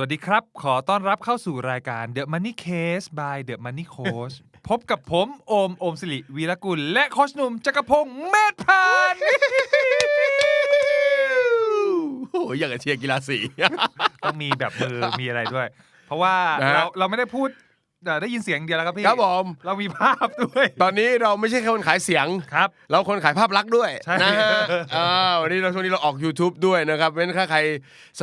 สวัสดีครับ ขอต้อนรับเข้าสู่รายการ The Money Case by The Money Coach พบกับผมโอม โอมสิริวีรกุล และโคชหนุ่มจักรพงศ์เมธพันธ์ โอ้ยอย่างกับเชียร์กีฬาสี ต้องมีแบบมือ มีอะไรด้วย เพราะว่านะฮะ เราเราไม่ได้พูดเอ่อได้ยินเสียงเดียวแล้วครับพี่ครับผม เรามีภาพด้วย ตอนนี้เราไม่ใช่แค่คนขายเสียง ครับ เราคนขายภาพลักษณ์ด้วยใช่ นะฮะอ่าวันนี้เราช่วงนี้เราออก YouTube ด้วยนะครับเว้นถ้าใคร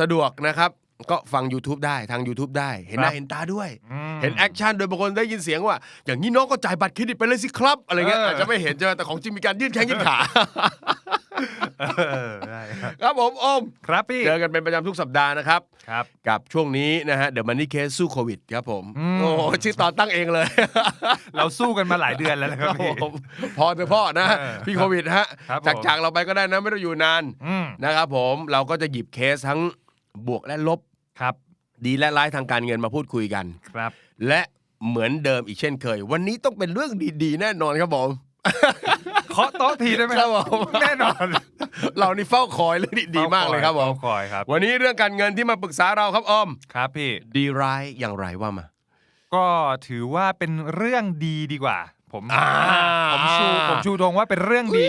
สะดวกนะครับ ก็ฟัง YouTube ได้ทาง YouTube ได้ เห็นหน้าเห็นตาด้วยอืมเห็นแอคชั่นโดยบางคนได้ยินเสียงว่า อย่างนี้น้องก็จ่ายบัตรเครดิตไปเลยสิครับ อะไรเงี้ยเออออาจจะไม่เห็นใช่ไหมแต่ของจริงมีการยื่นแข้งยื่นขาเออได้ครับครับผมอมครับพี่เจอกันเป็นประจำทุกสัปดาห์นะครับครับ กับช่วงนี้นะฮะเดี๋ยวมันนี่เคสสู้โควิดครับผมอืมโอ้โหชื่อตอนตั้งเองเลย เราสู้กันมาหลายเดือนแล้วนะครับครับพี่ผมพอเถอะพ่อนะเออพี่โควิดฮะครับผมจากจากเราไปก็ได้นะไม่ต้องอยู่นานอืมนะครับผมเราก็จะหยิบเคสทั้งบวกและลบ ครับ ดีและร้ายทางการเงินมาพูดคุยกัน ครับ และเหมือนเดิมอีกเช่นเคย วันนี้ต้องเป็นเรื่องดีๆ แน่นอนครับผม เคาะโต๊ะทีได้ไหมครับผมแน่นอน เรานี่เฝ้าคอยเรื่องดีๆมากเลยครับผมฝ้าคอยครับ วันนี้เรื่องการเงินที่มาปรึกษาเราครับออม ครับพี่ ดีร้ายอย่างไรว่ามา ก็ถือว่าเป็นเรื่องดีดีกว่า ผมอ่า ผมชูผมชูธงว่าเป็นเรื่องดี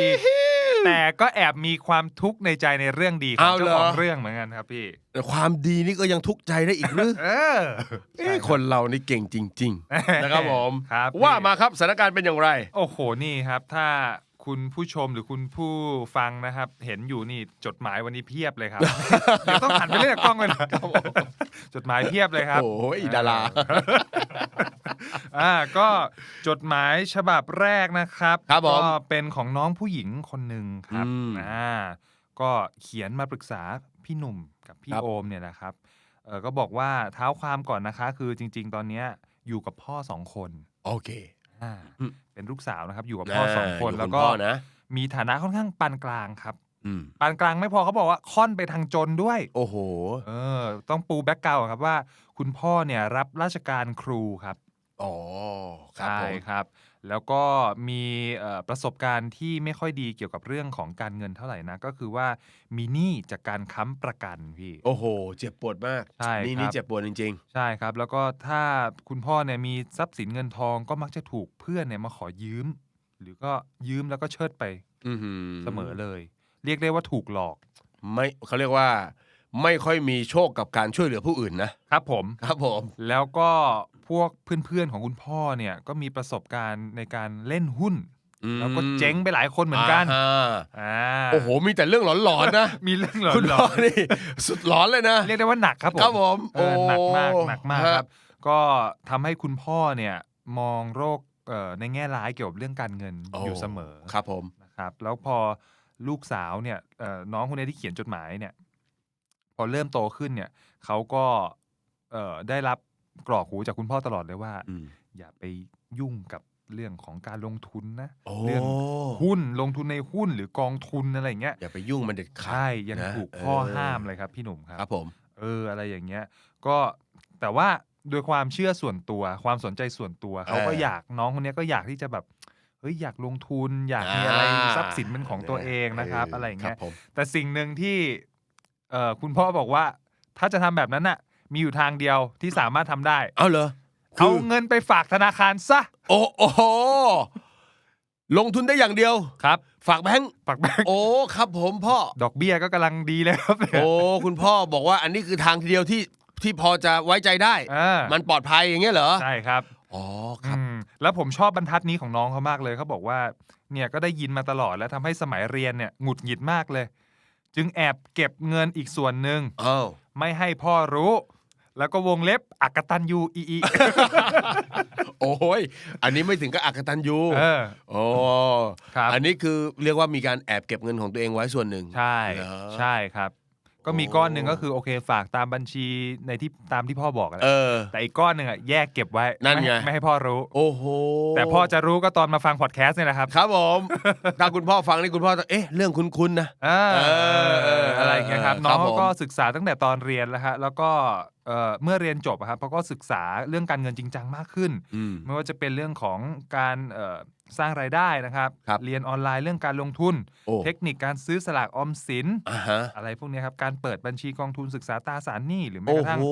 แต่ก็แอบมีความทุกข์ในใจในเรื่องดีของเอาเจ้าเหรอของเรื่องเหมือนกันครับพี่ แต่ความดีนี่ก็ยังทุกข์ใจได้อีกหรือเออเอ้ยคนเรานี่เก่งจริง ๆ นะครับผม ครับพี่ว่ามาครับสถานการณ์เป็นอย่างไร โอ้โหนี่ครับ ถ้า คุณผู้ชมหรือคุณผู้ฟังนะครับ เห็นอยู่นี่จดหมายวันนี้เพียบเลยครับ เดี๋ยวต้องหันไปเล่นกับกล้องเลยนะจดหมายเพียบเลยครับ โอ้ยดารา อ่าก็จดหมายฉบับแรกนะครับครับผมก็เป็นของน้องผู้หญิงคนหนึ่งครับอืมอ่าก็เขียนมาปรึกษาพี่หนุ่มกับพี่ครับ โอมเนี่ยนะครับเออก็บอกว่าเท้าความก่อนนะคะ คือจริง ๆ ตอนเนี้ยอยู่กับพ่อสองคน โอเค อ่าอืม เป็นลูกสาวนะครับ อยู่กับพ่อสองคนยู่แล้วณก็ พ่อนะ มีฐานะค่อนข้างปานกลางครับอืม ปานกลางไม่พอเขาบอกว่าค่อนไปทางจนด้วย โอ้โห เออ ต้องปูแบ็กกราวครับว่า คุณพ่อเนี่ยรับราชการครูครับอ๋อ ครับใช่ผม ครับ แล้วก็มีเอ่อประสบการณ์ที่ไม่ค่อยดีเกี่ยวกับเรื่องของการเงินเท่าไหร่นะ ก็คือว่ามีหนี้จากการค้ำประกันพี่ โอ้โห เจ็บปวดมากใช่นี่ครับนี่เจ็บปวดจริงใช่ครับ แล้วก็ถ้าคุณพ่อเนี่ยมีทรัพย์สินเงินทองก็มักจะถูกเพื่อนเนี่ยมาขอยืม หรือก็ยืมแล้วก็เชิดไปๆอือหือเสมอเลย เรียกได้ว่าถูกหลอก ไม่เขาเรียกว่า ไม่ค่อยมีโชคกับการช่วยเหลือผู้อื่นนะครับผม ครับผม แล้วก็พวกเพื่อนๆของคุณพ่อเนี่ยก็มีประสบการณ์ในการเล่นหุ้น อืมแล้วก็เจ๊งไปหลายคนเหมือนกันาฮะอ่าโอ้โหมีแต่เรื่องหลอนๆนะมีเรื่องหลคุณอพ่อนนี่ สุดหลอนเลยนะๆเรียกได้ว่าหนักครับผม ครับผมเออหนักมากโอ้หนักมากฮะครับ ก็ทำให้คุณพ่อเนี่ยมองโรคเอ่อในแง่ร้ายเกี่ยวกับเรื่องการเงินอยู่เสมอครับผม นะครับ แล้วพอลูกสาวเนี่ยเอ่อน้องคนนี้ที่เขียนจดหมายเนี่ย พอเริ่มโตขึ้นเนี่ยเขาก็เอ่อได้รับกรอกหูจากคุณพ่อตลอดเลยว่า อืม อย่าไปยุ่งกับเรื่องของการลงทุนนะโอ้ เรื่องหุ้นลงทุนในหุ้นหรือกองทุนอะไรอย่างเงี้ยอย่าไปยุ่งมันเด็ดขาดใช่ยังนะถูกพ่อเออห้ามเลยครับพี่หนุ่มคครัรับบผม เอออะไรอย่างเงี้ยก็แต่ว่าโดยความเชื่อส่วนตัว ความสนใจส่วนตัวเขาก็เออออยากน้องคนเนี้ยก็อยากที่จะแบบเฮ้ยอยากลงทุน อยากมีอะไรทรัพย์สินเป็นของตัวเองนะครับ อะไรอย่างเงี้ยครับผม แต่สิ่งหนึ่งที่ เอ่อคุณพ่อบอกว่า ถ้าจะทำแบบนั้นน่ะ มีอยู่ทางเดียวที่สามารถทำได้ เอาเหรอเอาคือเงินไปฝากธนาคารซะโอ้โอ้โหลงทุนได้อย่างเดียว ครับฝากแบงค์ฝากแบงค์โอ้ครับผมพ่อ ดอกเบี้ยก็กำลังดีเลยครับเนี่ย โอ้คุณพ่อบอกว่าอันนี้คือทางเดียวที่ที่พอจะไว้ใจได้ อ่ามันปลอดภัยอย่างเงี้ยเหรอใช่ครับ อ๋อครับ อืมแล้วผมชอบบรรทัดนี้ของน้องเขามากเลยเขาบอกว่าเนี่ยก็ได้ยินมาตลอดแล้วทำให้สมัยเรียนเนี่ยหงุดหงิดมากเลย จึงแอบเก็บเงินอีกส่วนหนึ่ง อ้าวไม่ให้พ่อรู้ แล้วก็วงเล็บอักตันยูอีอีโอ้ยอันนี้ไม่ถึงกับอักตันยูเออ โอ้ครับ อันนี้คือเรียกว่ามีการแอบเก็บเงินของตัวเองไว้ส่วนหนึ่ง ใช่ เหรอ ใช่ครับ ก็มีโอ้ก้อนหนึ่งก็คือโอเคฝากตามบัญชีในที่ตามที่พ่อบอกแหละเออ แต่อีกก้อนหนึ่งอะแยกเก็บไว้นั่นไงม่ให้ไม่ให้พ่อรู้ โอ้โหแต่พ่อจะรู้ก็ตอนมาฟังพอดแคสต์เนี่ยแหละครับครับผม ถ้าคุณพ่อฟังนี่คุณพ่อจะเอ๊ะ เรื่องคุ้นๆนะ อ่าเออเอออะไรอย่างเงี้ยครับเออน้องครับเขาผม ก็ศึกษาตั้งแต่ตอนเรียนแล้วฮะแล้วก็ เอ่อเมื่อเรียนจบอะครับเขาก็ศึกษาเรื่องการเงินจริงจังมากขึ้นอืมไม่ว่าจะเป็นเรื่องของการเอ่อสร้างรายได้นะครับครับ เรียนออนไลน์เรื่องการลงทุนโอ้เทคนิคการซื้อสลากออมสินอ่าฮะอะไรพวกเนี้ยครับ การเปิดบัญชีกองทุนศึกษาตราสารหนี้หรือแม้โอ้กระทั่งโห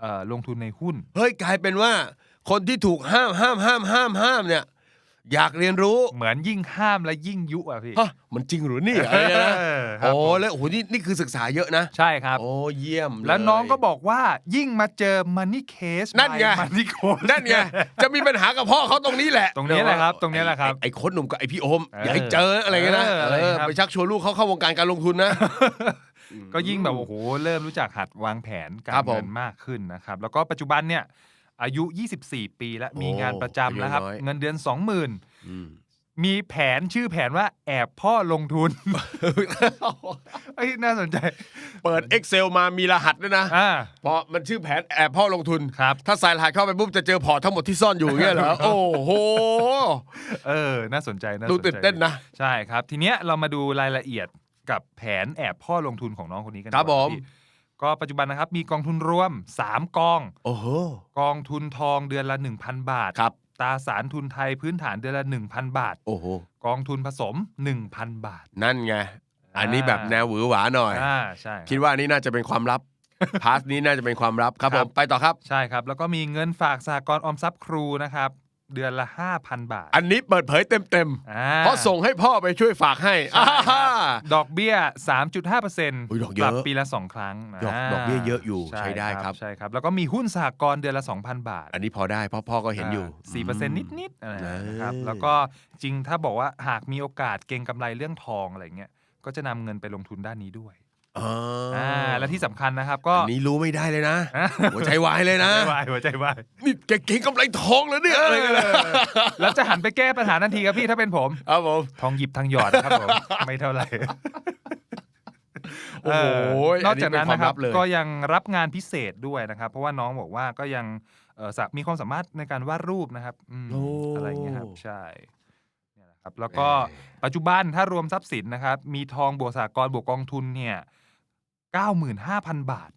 เอ่อลงทุนในหุ้น เฮ้ยกลายเป็นว่าคนที่ถูกห้ามห้ามห้ามห้ามห้ามเนี่ย อยากเรียนรู้เหมือนยิ่งห้ามและยิ่งยุอะพี่ ฮะมันจริงหรือนี่อะไรเนี่ยนะเออครับโอ้ผม แล้วโอ้โหนี่นี่คือศึกษาเยอะนะใช่ครับ โอ้เยี่ยมแล้วเยน้องก็บอกว่ายิ่งมาเจอ Money Case นั่นไง มันนี่โค้ดนั่นไงจะมีปัญหากับพ่อเขาตรงนี้แหละตรงนี้แหละครับ ตรงนี้แหละครับ ไอ้ไอ้โค้ชหนุ่มกับไอ้พี่โอมเอออย่าให้เจออะไรเงี้ยนะเอออะไรเออครับ ไปชักชวนลูกเขาเข้าวงการการลงทุนนะ ก็ยิ่งแบบโอ้โหเริ่มรู้จักหัดวางแผนกาครัรบผม เงินมากขึ้นนะครับ แล้วก็ปัจจุบันเนี่ย อายุ 24 ปีแล้วโอ้มีงานประจำแล้วครับอายุน้อยเงินเดือนอืม20,000 มีแผนชื่อแผนว่าแอบพ่อลงทุนเอ้ยน่าสนใจ เปิด Excel มามีรหัสด้วยนะอ่าเพราะมันชื่อแผนแอบพ่อลงทุนครับถ้าใส่รหัสเข้าไปปุ๊บจะเจอพอร์ตทั้งหมดที่ซ่อนอยู่อย่างเงี้ยเหรอโอ้โหเออ น่าสนใจน่าสดูนใจตื่นเต้นนะ ใช่ครับ ทีเนี้ยเรามาดูรายละเอียดกับแผนแอบพ่อลงทุนของน้องคนนี้กันครับดีกว่าผมพี่ ก็ปัจจุบันนะครับมีกองทุนรวม 3 กอง โอ้โห กองทุนทองเดือนละ 1,000 บาท ครับ ตราสารทุนไทยพื้นฐานเดือนละ 1,000 บาท โอ้โห กองทุนผสม 1,000 บาท นั่นไง อันนี้แบบแนวหวือหวาหน่อย อ่าใช่รับคิดว่านี่น่าจะเป็นความลับ พาร์ทนี้น่าจะเป็นความลับครับคผรับ ม ไปต่อครับ ใช่ครับ แล้วก็มีเงินฝากสหกรณ์ออมทรัพย์ครูนะครับ เดือนละ 5,000 บาท อันนี้เปิดเผยเต็มอ่า ๆ เพราะส่งให้พ่อไปช่วยฝากให้ใช่ครับอ่า ดอกเบี้ย 3.5%อุ๊ยดอกเยอะปรับปีละ 2 ครั้งดอกาดอกเบี้ยเยอะอยู่ใช้ได้ครับ ใช่ครับ แล้วก็มีหุ้นสหกรณ์เดือนละ 2,000 บาทอันนี้พอได้เพราะพ่อก็เห็นอยู่สี่เปอร์เซ็นต์นิดๆอะไรเออนะครับแล้วก็จริงถ้าบอกว่าหากมีโอกาสเก็งกำไรเรื่องทองอะไรเงี้ย ก็จะนำเงินไปลงทุนด้านนี้ด้วย อ๋อออ่าและที่สำคัญนะครับ ก็ อันนี้รู้ไม่ได้เลยนะ อะ หัวใจวายเลยนะหัวใจวายหัวใจวายนี่แกเก่งกำไรทองแล้วเนี่ยอะไรกันนะแล้วจะหันไปแก้ปัญหาทันทีครับพี่ถ้าเป็นผม ครับผม ทองหยิบทองหยอดนะครับผม ไม่เท่าไหร่โอ้โหเนอกจากนั้นอัเป็นะครัวบมลัเลย ก็ยังรับงานพิเศษด้วยนะครับ เพราะว่าน้องบอกว่าก็ยังเอ่อสะมีความสามารถในการวาดรูปนะครับอืมโอ้ อะไรอย่างเงี้ยครับ ใช่เนี่ยแหละครับแล้วก็ปัจจุบันถ้ารวมทรัพย์สินนะครับ มีทองบวกสากลบวกกองทุนเนี่ย เก้าหมื่นห้าพันบาท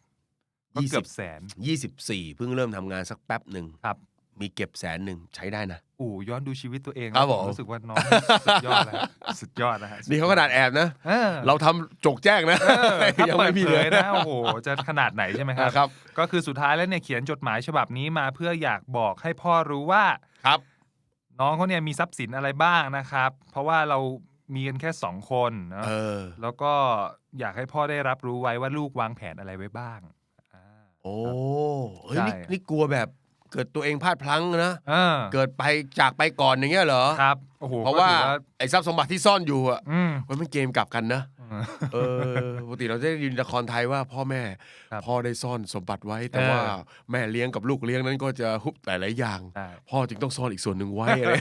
ก็เกือบแสนยี่สิบสี่เพิ่งเริ่มทำงานสักแป๊บหนึ่งครับ มีเก็บแสนหนึ่งใช้ได้นะ อู๋ย้อนดูชีวิตตัวเองครับแล้วผม รู้สึกว่าน้องสุดยอดแล้วสุดยอดนะฮะนี่เขาขนาดแอบนะ เออเราทำจกแจ้งนะเออถ้ายังเปิไม่ดมีเผเลยยนะโอ้โห จะขนาดไหนใช่ไหมครับครับ ก็คือสุดท้ายแล้วเนี่ยเขียนจดหมายฉบับนี้มาเพื่ออยากบอกให้พ่อรู้ว่า ครับ น้องเขาเนี่ยมีทรัพย์สินอะไรบ้างนะครับ เพราะว่าเรามีกันแค่สองคนนะเออ แล้วก็ อยากให้พ่อได้รับรู้ไว้ว่าลูกวางแผนอะไรไว้บ้างอ่าโอ้ครับเฮ้ยนี่ใช่ นี่กลัวแบบเกิดตัวเองพลาดพลั้งนะเออเกิดไปจากไปก่อนอย่างเงี้ยเหรอ ครับโอ้โหเพราะว่าก็ถือไอ้ทรัพย์สมบัติที่ซ่อนอยู่อะอืม มันไม่เกมกลับกันนะ เออปกติเราจะได้ยินละครไทยว่าพ่อแม่ครับพ่อได้ซ่อนสมบัติไว้ แต่เออว่าแม่เลี้ยงกับลูกเลี้ยงนั้นก็จะฮุบหลายๆอย่าง ใช่พ่อจึงต้องซ่อนอีกส่วนหนึ่งไว้อะไร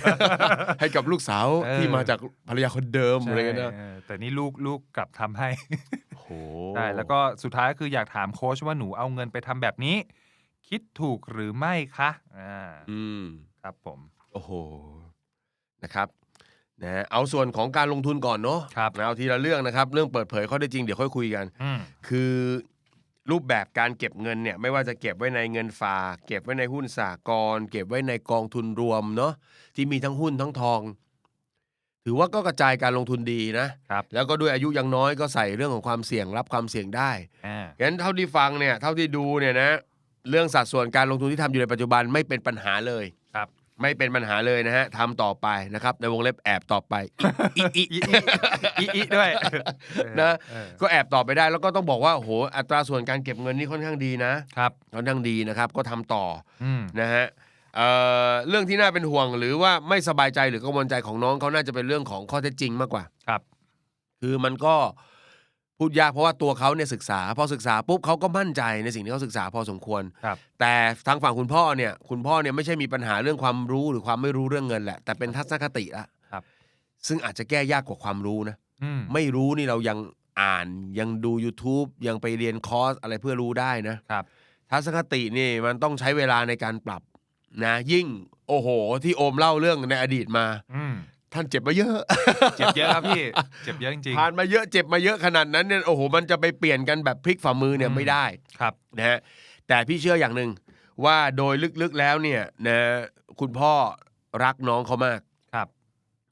ให้กับลูกสาวเออ ที่มาจากภรรยาคนเดิมอะไรเงี้ยนะใช่เออแต่นี่ลูกลูกกลับทำให้ โอ้โห ใช่แล้วก็สุดท้ายก็คืออยากถามโค้ชว่าหนูเอาเงินไปทำแบบนี้ คิดถูกหรือไม่คะอ่าอืม ครับผม โอ้โห นะครับ นะเอาส่วนของการลงทุนก่อนเนาะครับนะเอาทีละเรื่องนะครับ เรื่องเปิดเผยข้อได้จริงเดี๋ยวค่อยคุยกัน อืม คือรูปแบบการเก็บเงินเนี่ยไม่ว่าจะเก็บไว้ในเงินฝากเก็บไว้ในหุ้นสากลเก็บไว้ในกองทุนรวมเนาะที่มีทั้งหุ้นทั้งทอง ถือว่าก็กระจายการลงทุนดีนะครับ แล้วก็ด้วยอายุยังน้อยก็ใส่เรื่องของความเสี่ยงรับความเสี่ยงได้อ่างั้นเท่าที่ฟังเนี่ยเท่าที่ดูเนี่ยนะเรื่องสัดส่วนการลงทุนที่ทำอยู่ในปัจจุบันไม่เป็นปัญหาเลย ครับ ไม่เป็นปัญหาเลยนะฮะทำต่อไปนะครับ ในวงเล็บแอบต่อไปอีอีอีอีอีอีด้วยนะเออก็แอบต่อไปได้แล้วก็ต้องบอกว่าโอ้โหอัตราส่วนการเก็บเงินนี่ค่อนข้างดีนะครับค่อนข้างดีนะครับ ก็ทำต่ออืมนะฮะเอ่อเรื่องที่น่าเป็นห่วงหรือว่าไม่สบายใจหรือกังวลใจของน้องเขาน่าจะเป็นเรื่องของข้อเท็จจริงมากกว่าครับ คือมันก็ พูดยากเพราะว่าตัวเขาเนี่ยศึกษา พอศึกษาปุ๊บเขาก็มั่นใจในสิ่งที่เขาศึกษาพอสมควร ครับ แต่ทางฝั่งคุณพ่อเนี่ยคุณพ่อเนี่ยไม่ใช่มีปัญหาเรื่องความรู้หรือความไม่รู้เรื่องเงินแหละ แต่เป็นทัศนคติละครับ ซึ่งอาจจะแก้ยากกว่าความรู้นะ อืมไม่รู้นี่เรายังอ่านยังดู YouTube ยังไปเรียนคอร์สอะไรเพื่อรู้ได้นะ ครับทัศนคตินี่มันต้องใช้เวลาในการปรับนะ ยิ่งโอ้โห ที่โอมเล่าเรื่องในอดีตมา อืม ท่านเจ็บมาเยอะ เจ็บเยอะครับพี่ เจ็บเยอะจริงผ่านมาเยอะเจ็บมาเยอะขนาดนั้นเนี่ยโอ้โหมันจะไปเปลี่ยนกันแบบพลิกฝ่ามือเนี่ยอืมไม่ได้ๆครับ นะฮะแต่พี่เชื่ออย่างหนึ่งว่าโดยลึกๆแล้วเนี่ยนะคุณพ่อรักน้องเขามากครับ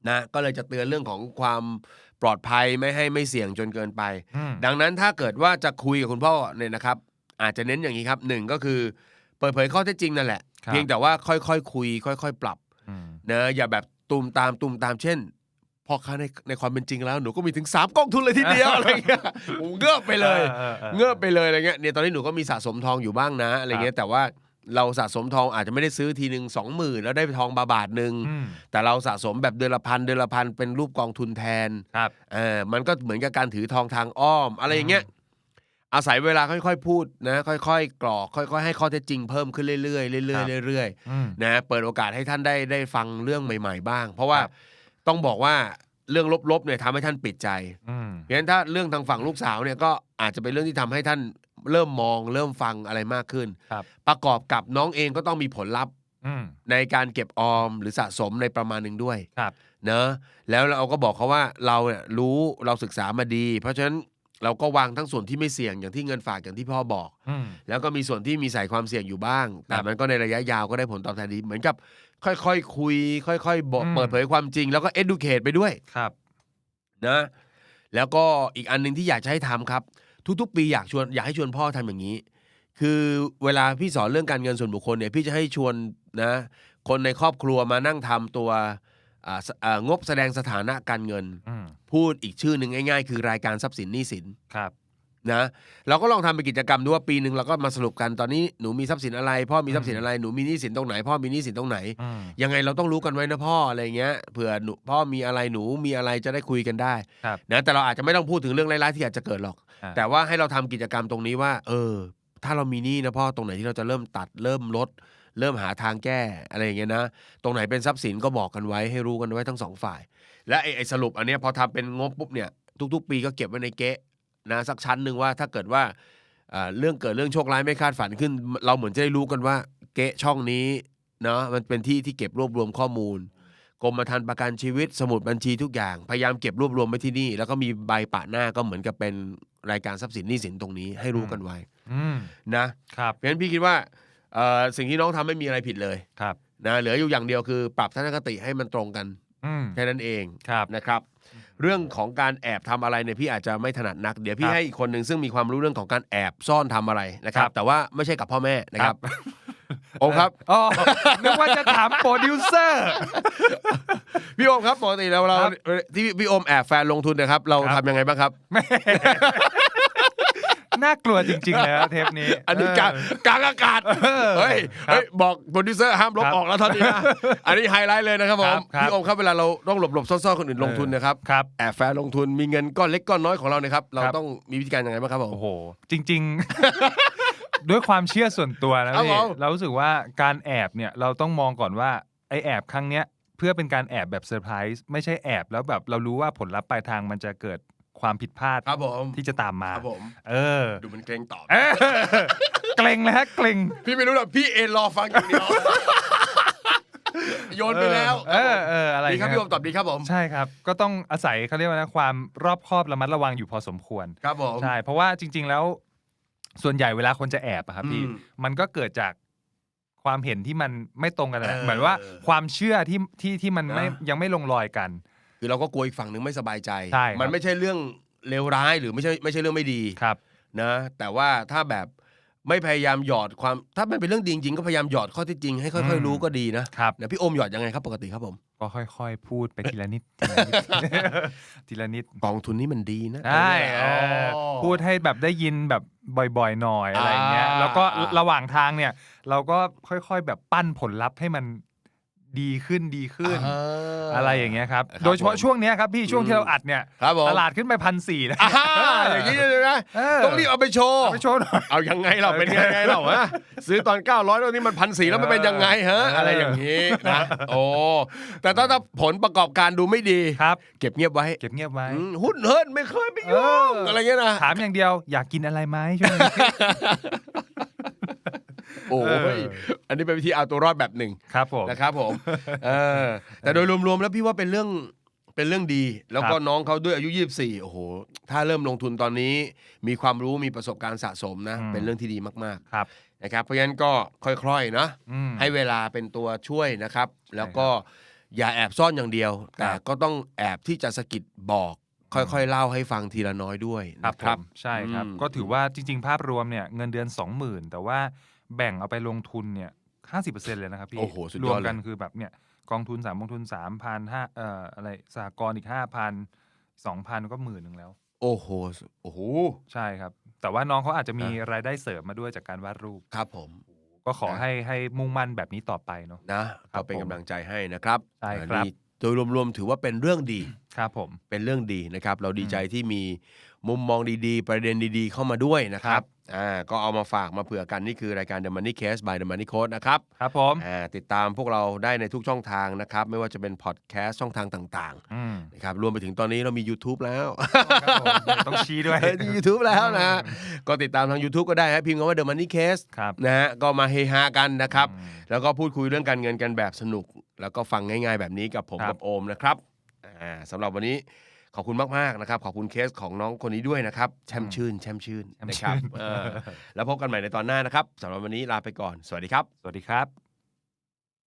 นะก็เลยจะเตือนเรื่องของความปลอดภัยไม่ให้ไม่เสี่ยงจนเกินไป อืมดังนั้นถ้าเกิดว่าจะคุยกับคุณพ่อเนี่ยนะครับ อาจจะเน้นอย่างนี้ครับหนึ่งก็คือ เปิดเผยข้อเท็จจริงนั่นแหละครับเพียงแต่ว่าค่อยๆคคุย ค่อย ๆ ปรับอืม นะอย่าแบบ ตูมตามตูมตามเช่นพ่อค้าในในความเป็นจริงแล้วหนูก็มีถึงสามกองทุนเลยทีเดียวอะไรเงี้ยโอ้เงือบไปเลยออออเงือบไปเลยอะไรเงี้ยเนี่ยตอนนี้หนูก็มีสะสมทองอยู่บ้างนะอะไรเงี้ยแต่ว่าเราสะสมทองอาจจะไม่ได้ซื้อทีหนึ่งสองหมื่นแล้วได้ทองบาบาทหนึ่งอืมแต่เราสะสมแบบเดือนละพันเดือนละพันเป็นรูปกองทุนแทนครับเออมันก็เหมือนกับการถือทองทางอ้อมอะไรอย่างเงี้ย อาศัยเวลาค่อยๆ พูดนะ ค่อยๆ กรอกค่อยๆ ให้ข้อเท็จจริงเพิ่มขึ้นเรื่อยๆเรื่ครับอยๆเรื่อยอืม ๆนะเปิดโอกาสให้ท่านได้ได้ฟังเรื่องใหม่ ๆ บ้าง เพราะว่าครับ ต้องบอกว่าเรื่องลบๆเนี่ยทำให้ท่านปิดใจอืม เพราะฉะนั้นถ้าเรื่องทางฝั่งลูกสาวเนี่ยก็อาจจะเป็นเรื่องที่ทำให้ท่านเริ่มมอง เริ่มฟังอะไรมากขึ้น ครับ ประกอบกับน้องเองก็ต้องมีผลลัพธ์อืมในการเก็บออมหรือสะสมในประมาณหนึ่งด้วย ครับ เนอะแล้วเราก็บอกเขาว่าเราเนี่ยรู้เราศึกษามาดี เพราะฉะนั้น เราก็วางทั้งส่วนที่ไม่เสี่ยงอย่างที่เงินฝากอย่างที่พ่อบอก อืม แล้วก็มีส่วนที่มีใส่ความเสี่ยงอยู่บ้าง แต่ครับมันก็ในระยะยาวก็ได้ผลตอบแทนดี เหมือนกับ ค่อยๆคคุย ค่อยๆบอกอืม เปิดเผยความจริง แล้วก็ educate ไปด้วยครับ นะแล้วก็อีกอันหนึ่งที่อยากจะให้ทำครับ ทุกๆ ปีอยากชวนอยากให้ชวนพ่อทำอย่างนี้ คือเวลาพี่สอนเรื่องการเงินส่วนบุคคลเนี่ยพี่จะให้ชวนนะคนในครอบครัวมานั่งทำตัวอ่าสอ่า งบแสดงสถานะการเงินอืมพูดอีกชื่อหนึ่งง่าย ๆ คือรายการทรัพย์สินหนี้สินครับนะเราก็ลองทำเป็นกิจกรรมดูว่าปีหนึ่งเราก็มาสรุปกันตอนนี้หนูมีทรัพย์สินอะไร พ่อมีทรัพย์สินอะไรหนูมีหนี้สินตรงไหน พ่อมีหนี้สินตรงไหนอืมยังไงเราต้องรู้กันไว้นะพ่ออะไรเงี้ยเผื่อหนูพ่อมีอะไรหนูมีอะไรจะได้คุยกันได้ครับนะแต่เราอาจจะไม่ต้องพูดถึงเรื่องร้ายๆที่อาจจะเกิดหรอกอ่าแต่ว่าให้เราทำกิจกรรมตรงนี้ว่า เออ ถ้าเรามีหนี้นะพ่อตรงไหนที่เราจะเริ่มตัดเริ่มลด เริ่มหาทางแก้อะไรอย่างเงี้ยนะ ตรงไหนเป็นทรัพย์สินก็บอกกันไว้ให้รู้กันไว้ทั้งสองฝ่าย และไอ้ไอ้สรุปอันเนี้ยพอทำเป็นงบปุ๊บเนี่ยทุก ๆ ปีก็เก็บไว้ในเก๊ะนะสักชั้นหนึ่งว่าถ้าเกิดว่าอ่าเรื่องเกิดเรื่องโชคร้ายไม่คาดฝันขึ้น เราเหมือนจะได้รู้กันว่า เก๊ะช่องนี้เนาะมันเป็นที่ที่เก็บรวบรวมข้อมูลกรมธรรม์ประกันชีวิตสมุดบัญชีทุกอย่าง พยายามเก็บรวบรวมไว้ที่นี่ แล้วก็มีใบปะหน้าก็เหมือนกับเป็นรายการทรัพย์สินหนี้สินตรงนี้ให้รู้กันไว้อืมนะ ครับเพราะฉะนั้นพี่คิดว่าเอ่อ สิ่งที่น้องทำไม่มีอะไรผิดเลยครับนะเหลืออยู่อย่างเดียวคือปรับทัศนคติให้มันตรงกันอืมแค่นั้นเองครับนะครับ เรื่องของการแอบทำอะไรเนี่ยพี่อาจจะไม่ถนัดนัก เดี๋ยวพี่ครับให้อีกคนหนึ่งซึ่งมีความรู้เรื่องของการแอบซ่อนทำอะไรนะครับครับ แต่ว่าไม่ใช่กับพ่อแม่นะครับโอมครับอ๋อนึกว่าจะถามโปรดิวเซอร์ พี่โอมครับปกติแล้วเราครับที่พี่โอมแอบแฟนลงทุนนะครับ เราครับทำยังไงบ้างครับ น่ากลัวจริงๆเลยนะเทปนี้อันนี้กลางกลางอากาศเออเฮ้ยครับเฮ้ยบอกโปรดิวเซอร์ห้ามลบครับออกแล้วตอนนี้นะอันนี้ไฮไลท์เลยนะครับผครัมบครับพี่โอมครับเวลาเราต้องหลบหลบๆซ่อนๆคนอื่นลงทุนนะครับครับแอบแฟนลงทุนมีเงินก้อนเล็กก้อนน้อยของเราเนี่ยครับเราครับต้องมีวิธีการยังไงบ้างครับผมโอ้โหจริง ๆ ด้วยความเชื่อส่วนตัวนะครับพี่ผมเรารู้สึกว่าการแอบเนี่ยเราต้องมองก่อนว่าไอแอบครั้งเนี้ยเพื่อเป็นการแอบแบบเซอร์ไพรส์ไม่ใช่แอบแล้วแบบเรารู้ว่าผลลัพธ์ปลายทางมันจะเกิด ความผิดพลาดครับผมที่จะตามมา ครับผม เออ ดูมันเกรงตอบ เออเกรงเลยฮะเกรงพี่ไม่รู้หรอกพี่เอ็นรอฟังอย่างเดียว โยนไปแล้วเออเอออะไรดีครับเงี้ยพี่โอมตอบดีครับผม ใช่ครับ ก็ต้องอาศัยเขาเรียกว่านะความรอบคอบระมัดระวังอยู่พอสมควร ครับผม ใช่ เพราะว่าจริง ๆ แล้ว ส่วนใหญ่เวลาคนจะแอบอะครับพี่ อืมมันก็เกิดจากความเห็นที่มันไม่ตรงกันแหละเออเหมือนว่าความเชื่อที่ที่ที่มันไม่นะยังไม่ลงรอยกัน คือเราก็กลัวอีกฝั่งหนึ่งไม่สบายใจ ใช่ครับ มันไม่ใช่เรื่องเลวร้ายหรือไม่ใช่ไม่ใช่เรื่องไม่ดีครับ นะ แต่ว่าถ้าแบบไม่พยายามหยอดความ ถ้ามันเป็นเรื่องดีจริงๆก็พยายามหยอดข้อเที่จริงให้ค่อย อืม ๆ รู้ก็ดีนะครับนะพี่โอมหยอดยังไงครับปกติครับผม ก็ค่อยๆ พูดไปทีละนิด ทีละนิด ทีละนิดกองทุนนี่มันดีนะใช่เออพูดให้แบบได้ยินแบบบ่อยๆหน่อยอะไรอย่างเงี้ย อ่า แล้วก็อ่าระหว่างทางเนี่ย เราก็ค่อยๆ แบบปั้นผลลัพธ์ให้มัน ดีขึ้นดีขึ้น อ่าอะไรอย่างเงี้ยครับ ครับโดยเฉพาะผมช่วงเนี้ยครับพี่ช่วงอืมที่เราอัดเนี่ยครับผม ตลาดขึ้นไปพันสี่แล้วอ่าอย่างนี้เลยนะเต้องรีบเอาไปโชว์ เอาไปโชว์หน่อย เอายังไงเราโอเคเป็นยังไงเราฮะซื้อตอน 900แล้วนี่มันพันสี่แล้วมันเป็นยังไงฮะ เอออ อะไรอย่างนี้นะโอ้แต่ถ้าถ้าผลประกอบการดูไม่ดี ครับ เก็บเงียบไว้เก็บเงียบไว้ อืมหุ้นเฮิร์นไม่เคยไปเอยุ่งออ อะไรเงี้ยนะ ถามอย่างเดียวอยากกินอะไรไหมช่วงนี้ โอ้เออยอันนี้เป็นวิธีเอาตัวรอดแบบหนึ่งครับผมนะครับผมเออแต่โดยรวมๆแล้วพี่ว่าเป็นเรื่องเป็นเรื่องดี แล้วก็ครับน้องเขาด้วยอายุ 24 โอ้โห ถ้าเริ่มลงทุนตอนนี้ มีความรู้มีประสบการณ์สะสมนะอืมเป็นเรื่องที่ดีมากครับๆนะครับ เพราะฉะนั้นก็ค่อยๆนะอืมให้เวลาเป็นตัวช่วยนะครับ แล้วก็อย่าแอบซ่อนอย่างเดียวครับแต่ก็ต้องแอบที่จะสะกิดบอกค่อยๆ เล่าให้ฟังทีละน้อยด้วยครับนะครับผมใช่ครับอืมก็ถือว่าจริง ๆ ภาพรวมเนี่ยเงินเดือน 20,000 แต่ว่า แบ่งเอาไปลงทุนเนี่ยห้าสิบเปอร์เซ็นเลยนะครับพี่โอ้โหสุดยรอวดมเลยกันคือแบบเนี่ยกองทุนสามกองทุนสามพันห้าเอ่ออะไรสหกรณ์อีกห้าพันสองพันก็หมื่นหนึ่งแล้ว โอ้โหโอ้โห ใช่ครับ แต่ว่าน้องเขาอาจจะมีนะรายได้เสริมมาด้วยจากการวาดรูป ครับผม ก็ขอนะ ให้ให้มุ่งมั่นแบบนี้ต่อไปเนาะ นะครัก็บเป็นผมกำลังใจให้นะครับใช่อ่าครับ นี่โดยรวมๆถือว่าเป็นเรื่องดี ครับผม เป็นเรื่องดีนะครับ เราดีอืมใจที่มีมุมมองดีๆ ประเด็นดีๆ เข้ามาด้วยนะคครัรับบ อ่าก็เอามาฝากมาเผื่อกันนี่คือรายการ The Money Case by The Money Code นะครับครับผมอ่าติดตามพวกเราได้ในทุกช่องทางนะครับ ไม่ว่าจะเป็นพอดแคสต์ช่องทางต่างอืมๆนะครับรวมไปถึงตอนนี้เรามี YouTube แล้ว ครับผมต้องชี้ด้วยที่ YouTube แล้วนะก็ติดตามทาง YouTube ก็ได้ครับพิมพ์คำว่า The Money Case ครับนะฮะก็มาเฮฮากันนะครับ อืม แล้วก็พูดคุยเรื่องการเงินกันแบบสนุก แล้วก็ฟังง่ายๆแบบนี้กับผมครับ กับโอมนะครับอ่าสำหรับวันนี้ ขอบคุณมากๆนะครับ ขอบคุณเคสของน้องคนนี้ด้วยนะครับ แช่มชื่น แช่มชื่นแช่มนะครับชื่นเออแล้วพบกันใหม่ในตอนหน้านะครับสำหรับวันนี้ลาไปก่อน สวัสดีครับ สวัสดีครับ